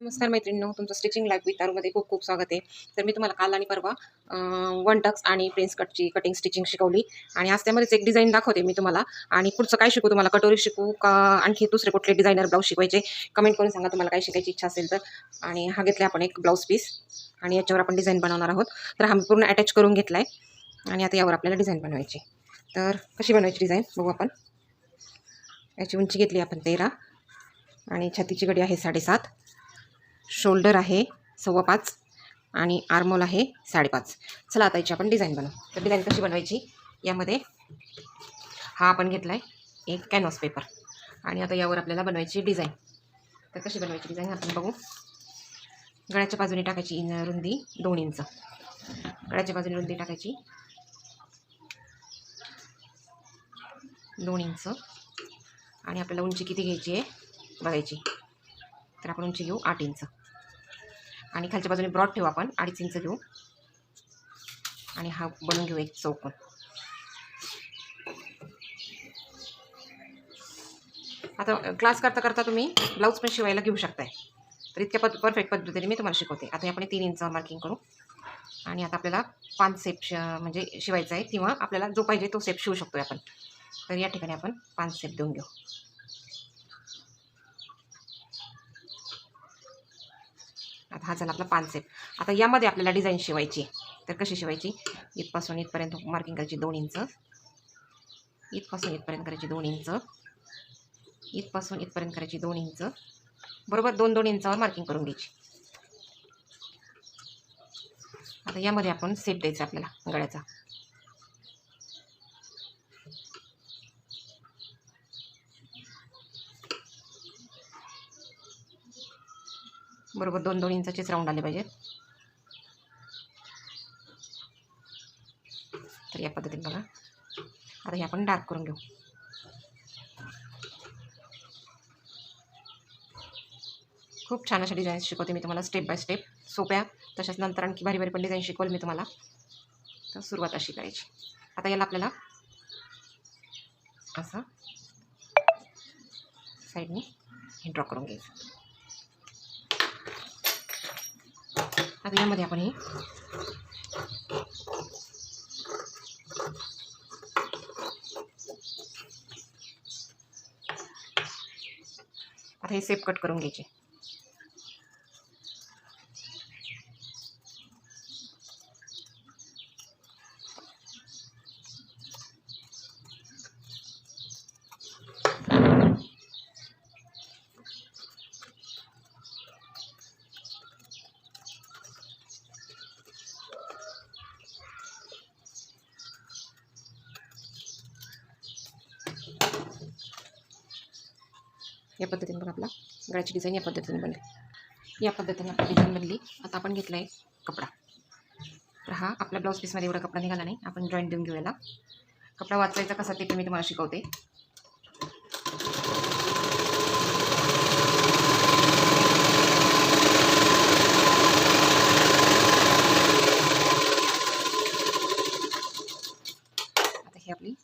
नमस्कार मैत्रिणींनो तुमचं स्टिचिंग लाईफ विथ खूप खूप स्वागत आहे. तर मी तुम्हाला काल आणि परवा वन टक्स आणि प्रिन्स कटची कटिंग स्टिचिंग शिकवली. आणि आज त्यामध्येच एक डिझाईन दाखवते मी तुम्हाला. आणि पुढचं काय शिकू तुम्हाला? कटोरी शिकू का आणखी दुसरे कुठले डिझायनर ब्लाऊज शिकवायचे? कमेंट करून सांगा तुम्हाला काय शिकायची इच्छा असेल तर. आणि हा घेतला आपण एक ब्लाऊज पीस आणि याच्यावर आपण डिझाईन बनवणार आहोत. तर हा मी पूर्ण अटॅच करून घेतला आहे आणि आता यावर आपल्याला डिझाईन बनवायची. तर कशी बनवायची डिझाईन बघू आपण. याची उंची घेतली आपण तेरा. आणि छातीची गडी आहे साडेसात. शोल्डर आहे सव्वा पाच आणि आर्मोल आहे साडेपाच. चला आता याची आपण डिझाईन बनवू. तर डिझाईन कशी बनवायची? यामध्ये हा आपण घेतला आहे एक कॅनव्हास पेपर आणि आता यावर आपल्याला बनवायची डिझाईन. तर कशी बनवायची डिझाईन? आपण बघू. गळ्याच्या बाजूने टाकायची इन- रुंदी दोन इंच. गळ्याच्या बाजूने रुंदी टाकायची दोन इंच. आणि आपल्याला उंची किती घ्यायची आहे? बघायची. तर आपण उंची घेऊ आठ इंच. आणि खालच्या बाजूने ब्रॉड ठेवू आपण अडीच इंच घेऊ. आणि हा बनवून घेऊ एक चौकोन. आता क्लास करता करता तुम्ही ब्लाऊज पण शिवायला घेऊ शकताय. तर इतक्या पद परफेक्ट पद्धतीने मी तुम्हाला शिकवते. आता आपण तीन इंच मार्किंग करू. आणि आता आपल्याला पाच सेप श म्हणजे शिवायचा आहे किंवा आपल्याला जो पाहिजे तो सेप शिवू शकतो आपण. तर या ठिकाणी आपण पाच सेप देऊन घेऊ. आता हा झाला आपला पानसेप आता यामध्ये आपल्याला डिझाईन शिवायची तर कशी शिवायची? इथपासून इथपर्यंत मार्किंग करायची दोन इंच. इथपासून इथपर्यंत करायची दोन इंच. इथपासून इथपर्यंत करायची दोन इंच. बरोबर? दोन दोन इंचावर मार्किंग करून घ्यायची. आता यामध्ये आपण सेप द्यायचा आपल्याला गळ्याचा. बरोबर दोन दोन इंचाचेच राऊंड आले पाहिजेत. तर या पद्धतीने बघा. आता हे आपण डार्क करून घेऊ. खूप छान अशा डिझाईन्स शिकवते मी तुम्हाला स्टेप बाय स्टेप सोप्या तशाच नंतर आणखी भारी भारी पण डिझाईन शिकवल मी तुम्हाला. तर सुरुवात अशी करायची. आता याला आपल्याला असं साईडने हे ड्रॉ करून घ्यायचं. आता यामध्ये आपण हे आता हे सेप कट करून घ्यायचे. या पद्धतीने पण आपला गळ्याची डिझाईन या पद्धतीने बनली या पद्धतीने आपली डिझाईन बनली. आता आपण घेतला आहे कपडा. तर हा आपल्या ब्लाऊज पीसमध्ये एवढा कपडा निघाला नाही. आपण जॉईंट देऊन घेऊयाला. कपडा वाचवायचा कसा ते पण मी तुम्हाला शिकवते. आता हे आपली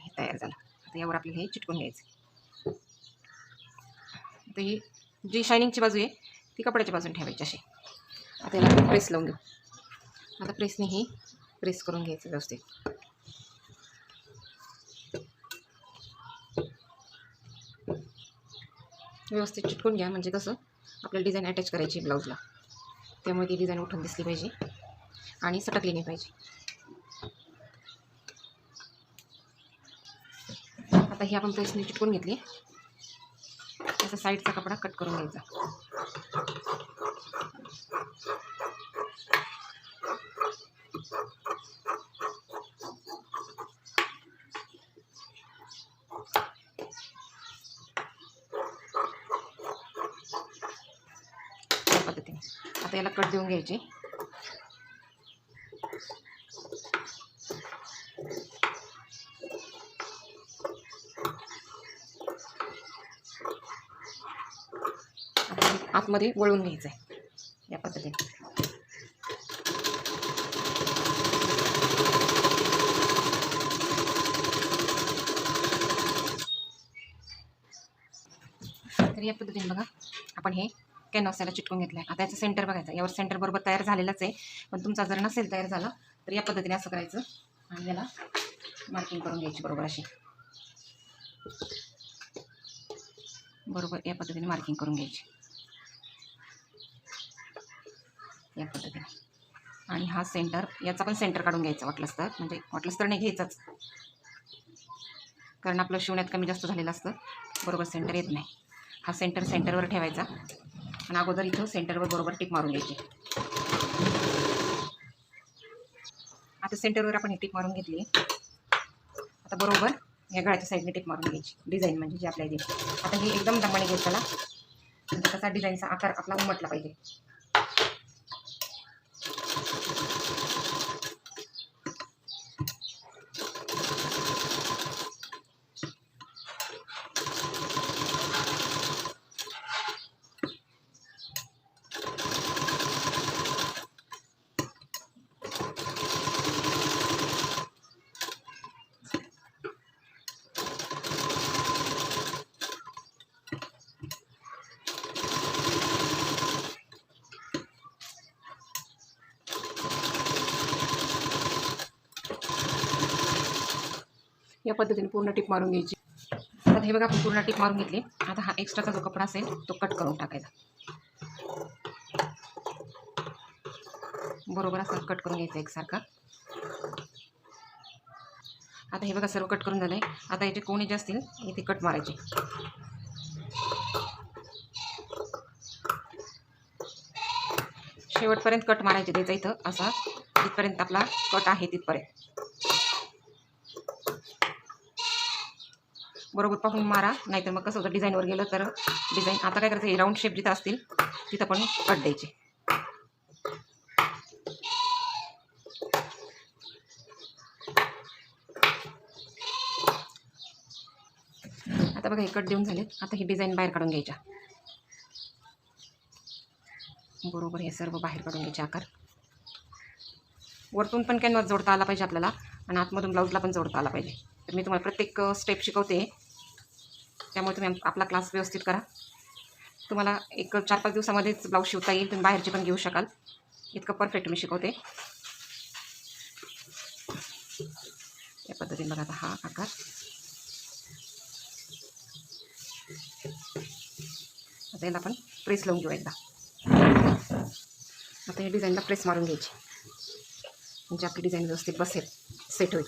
हे तयार झालं. आता यावर आपल्याला हे चिटकून घ्यायचं. आता ही जी शायनिंगची बाजू आहे ती कपड्याच्या बाजूने ठेवायची अशी. आता याला आपण प्रेस लावून घेऊ. आता प्रेसने ही प्रेस करून घ्यायचं व्यवस्थित. व्यवस्थित चिटकून घ्या म्हणजे कसं आपल्याला डिझाईन अटॅच करायची ब्लाऊजला त्यामुळे ती डिझाईन उठून दिसली पाहिजे आणि सटकली नाही पाहिजे. आता ही आपण पैसे चिटकून घेतली. त्याचा साईडचा कपडा कट करून घ्यायचा. पद्धतीने. आता याला कट देऊन घ्यायची. आतमध्ये वळून घ्यायचं आहे या पद्धतीने. तर या पद्धतीने बघा आपण हे कॅनव्हास याला चिटकून घेतलं आहे आता याचं सेंटर बघायचं. यावर सेंटर बरोबर तयार झालेलाच आहे. पण तुमचा जर नसेल तयार झाला तर या पद्धतीने असं करायचं. आणि याला मार्किंग करून घ्यायची बरोबर अशी. बरोबर या पद्धतीने मार्किंग करून घ्यायची. या पद्धतीने. आणि हा सेंटर याचा पण सेंटर काढून घ्यायचा वाटलंच तर. म्हणजे वाटलंच तर नाही घ्यायचाच. कारण आपलं शिवण्यात कमी जास्त झालेलं असतं. बरोबर सेंटर येत नाही. हा सेंटर सेंटरवर ठेवायचा. आणि अगोदर इथं सेंटरवर बरोबर टिप मारून घ्यायची. आता सेंटरवर आपण ही टिप मारून घेतली. आता बरोबर या गळ्याच्या साईडने टिप मारून घ्यायची. डिझाईन म्हणजे जी आपल्या इथे. आता हे एकदम दमाने घेत त्याला म्हणजे डिझाईनचा आकार आपला उमटला पाहिजे. या पद्धतीने पूर्ण टिप मारून घ्यायची. आता हे बघा आपण पूर्ण टिप मारून घेतली. आता हा एक्स्ट्राचा जो कपडा असेल तो कट करून टाकायचा. बरोबर असा कट करून घ्यायचा एकसारखा. आता हे बघा सर्व कट करून झालं आहे आता याचे कोणी जे असतील इथे कट मारायचे. शेवटपर्यंत कट मारायचे त्याचा इथं असा तिथपर्यंत आपला कट आहे तिथपर्यंत. बरोबर पाहून मारा. नाहीतर मग कसं होतं डिझाईनवर गेलं तर डिझाईन आता काय करायचं राऊंड शेप जिथं असतील तिथं पण कट द्यायचे. आता बघा हे कट देऊन झालेत. आता ही डिझाईन बाहेर काढून घ्यायच्या. बरोबर हे सर्व बाहेर काढून घ्यायचे आकार. वरतून पण कॅनव्हास जोडता आला पाहिजे आपल्याला आणि आतमधून ब्लाऊजला पण जोडता आला पाहिजे. तर मी तुम्हाला प्रत्येक स्टेप शिकवते. त्यामुळे तुम्ही आपला क्लास व्यवस्थित करा. तुम्हाला एक चार पाच दिवसामध्येच ब्लाऊज शिवता येईल तुम्ही बाहेरचे पण घेऊ शकाल. इतकं परफेक्ट मी शिकवते. या पद्धतीने बघा आता हा आकार. आता याला आपण प्रेस लावून घेऊ एकदा. आता या डिझाईनला प्रेस मारून घ्यायची. म्हणजे आपली डिझाईन व्यवस्थित बसेल सेट होईल.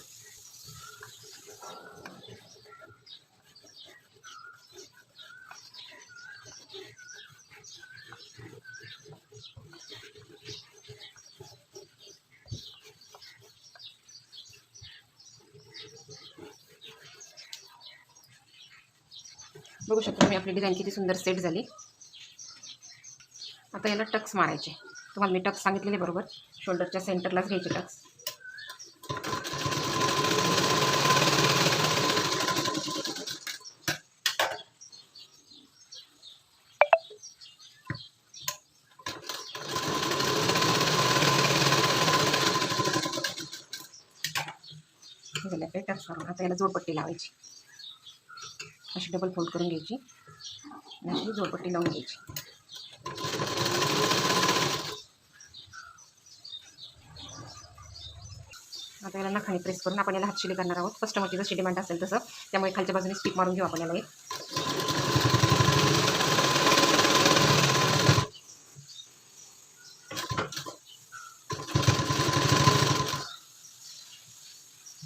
बघू शकता तुम्ही आपली डिझाईन किती सुंदर सेट झाली. आता याला टक्स मारायचे. तुम्हाला मी टक्स सांगितलेले बरोबर. शोल्डरच्या सेंटरलाच घ्यायचे टक्स. टक्स मारून. आता याला जोडपट्टी लावायची. अशी डबल फोल्ड करून घ्यायची. आणि अशी जोडपट्टी लावून घ्यायची. आता याला नखाने प्रेस करून आपण याला हातशिली करणार आहोत. कस्टमरची जशी डिमांड असेल तसं. त्यामुळे खालच्या बाजूने स्टिक मारून घेऊ आपण याला एक.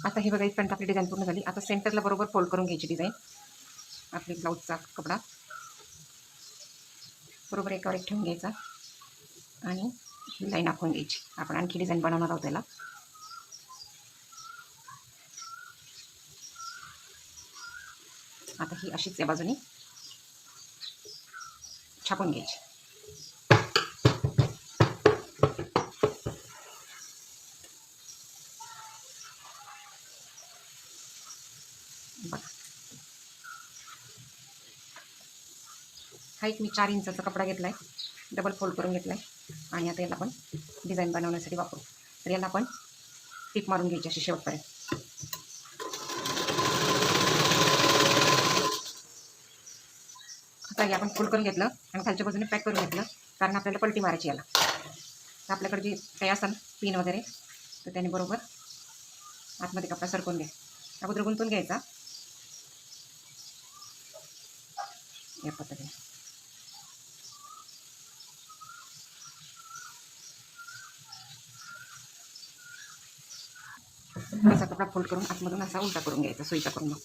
आता हे बघा इथपर्यंत आपली डिझाईन पूर्ण झाली. आता सेंटरला बरोबर फोल्ड करून घ्यायची डिझाईन आपले ब्लाऊजचा कपडा. बरोबर एकावर एक ठेवून घ्यायचा. आणि ही लाईन आखून घ्यायची. आपण आणखी डिझाईन बनवणार आहोत त्याला आता ही अशीच या बाजूने छापून घ्यायची. हा एक मी चार इंचाचा कपडा घेतला आहे डबल फोल्ड करून घेतला आहे आणि आता याला आपण डिझाईन बनवण्यासाठी वापरू. तर याला आपण टीप मारून घ्यायची अशी शेवटपर्यंत. आता हे आपण फुल करून घेतलं आणि खालच्या बाजूने पॅक करून घेतलं. कारण आपल्याला पलटी मारायची याला. तर आपल्याकडे जे काही असेल पिन वगैरे तर त्याने बरोबर आतमध्ये कपडा सरकून घ्या. अगोदर गुंतून घ्यायचा. या पद्धतीने. असा कपडा फोल्ड करून आतमधून असा उलटा करून घ्यायचा सुईचा करून मग.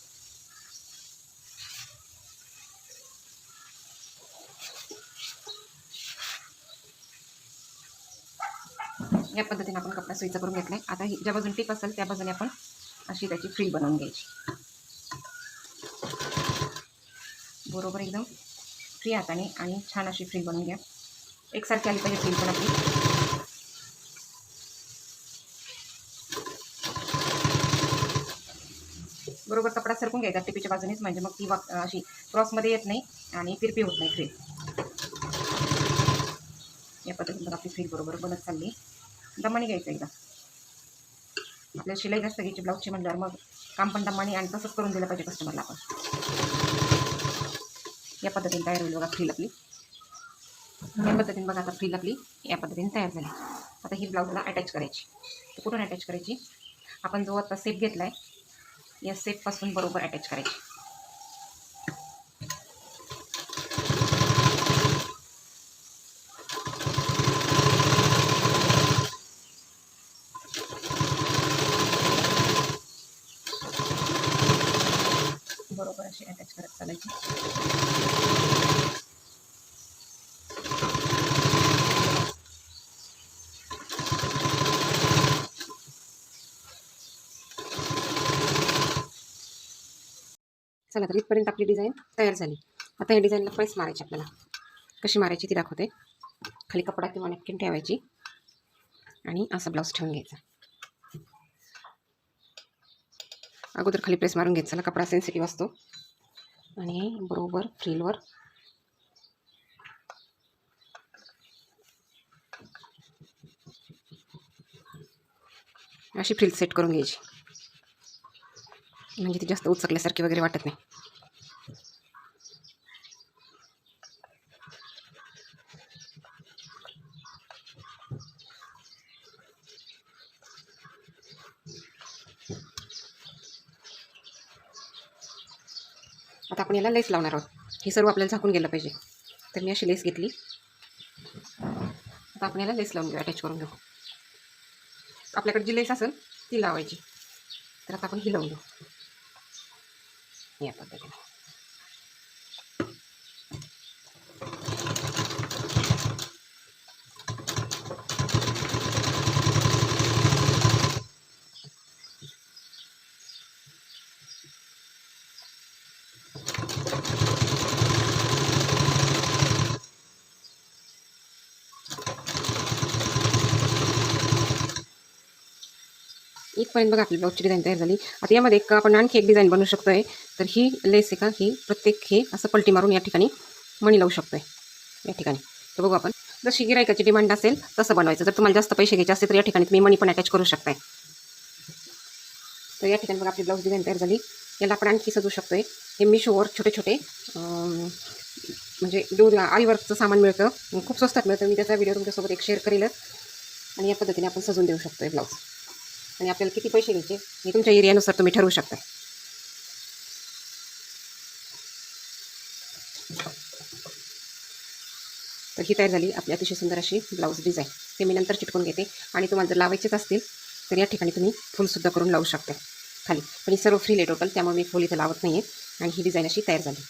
या पद्धतीने आपण कपडा सुईचा करून घेतला आता ही ज्या बाजूने टीप असेल त्या बाजूने आपण अशी त्याची फ्रील बनवून घ्यायची. बरोबर एकदम फ्री हाताने आणि छान अशी फ्रील बनवून घ्या. एकसारखी आली पाहिजे फ्रील पण आपली. बरोबर कपडा सरकून घ्यायचा टिपीच्या बाजूनेच म्हणजे मग ती वाक अशी क्रॉसमध्ये येत नाही आणि तिरपी होत नाही फ्रील. या पद्धतीने आपली फ्रील बरोबर बनत चालली दमानी घ्यायचं एकदा. आपल्याला शिलाई जास्त घ्यायची ब्लाऊजची म्हटल्यावर मग काम पण दमानी आणि तसंच करून दिलं पाहिजे कस्टमरला आपण. या पद्धतीने तयार होईल बघा फ्रील आपली. या पद्धतीने बघा आता फ्रील आपली या पद्धतीने तयार झाली. आता ही ब्लाऊजला अटॅच करायची. तर कुठून अटॅच करायची? आपण जो आता सेप घेतला आहे या सेपपासून बरोबर अटॅच करायची बरोबर अशी अटॅच करत चालायची चला तर इथपर्यंत आपली डिझाईन तयार झाली. आता या डिझाईनला पैस मारायची आपल्याला. कशी मारायची ती दाखवते. खाली कपडा किंवा नॅपकिन ठेवायची. आणि असा ब्लाऊज ठेवून घ्यायचा. अगोदर खाली प्रेस मारून घ्यायचा. कपडा सेन्सिटिव्ह असतो. आणि बरोबर फ्रीलवर अशी फ्रील सेट करून घ्यायची. म्हणजे ती जास्त उचकल्यासारखी वगैरे वाटत नाही. आता आपण याला लेस लावणार आहोत. हे सर्व आपल्याला झाकून गेलं पाहिजे. तर मी अशी लेस घेतली. आता आपण याला लेस लावून घेऊ अटॅच करून घेऊ. आपल्याकडे जी लेस असेल ती लावायची. तर आता आपण ही लावून घेऊ. या पद्धतीने इथपर्यंत बघा आपली ब्लाऊजची डिझाईन तयार झाली. आता यामध्ये एक आपण आणखी एक डिझाईन बनवू शकतो आहे तर ही लेस आहे का? ही प्रत्येक हे असं पलटी मारून या ठिकाणी मणी लावू शकतो आहे या ठिकाणी. तर बघू आपण. जशी गिरायकाची डिमांड असेल तसं बनवायचं. जर तुम्हाला जास्त पैसे घ्यायचे असेल तर या ठिकाणी तुम्ही मणी पण अटॅच करू शकताय. तर या ठिकाणी बघा आपली ब्लाऊज डिझाईन तयार झाली. याला आपण आणखी सजू शकतो आहे हे मिशोवर छोटे छोटे म्हणजे दूध आईवर्कचं सामान मिळतं. खूप स्वस्तात मिळतं. मी त्याचा व्हिडिओ तुमच्यासोबत एक शेअर करेलच. आणि या पद्धतीने आपण सजून देऊ शकतो आहे ब्लाऊज आणि आपल्याला किती पैसे घ्यायचे हे तुमच्या एरियानुसार तुम्ही ठरवू शकता तर ही तयार झाली आपली अतिशय सुंदर अशी ब्लाऊज डिझाईन ते मी नंतर चिटकून घेते. आणि तुम्हाला जर लावायचेच असतील तर या ठिकाणी तुम्ही फुलसुद्धा करून लावू शकता खाली. पण ही सर्व फ्री लेट टोटल त्यामुळे मी फुल इथं लावत नाही आहे आणि ही डिझाईन अशी तयार झाली.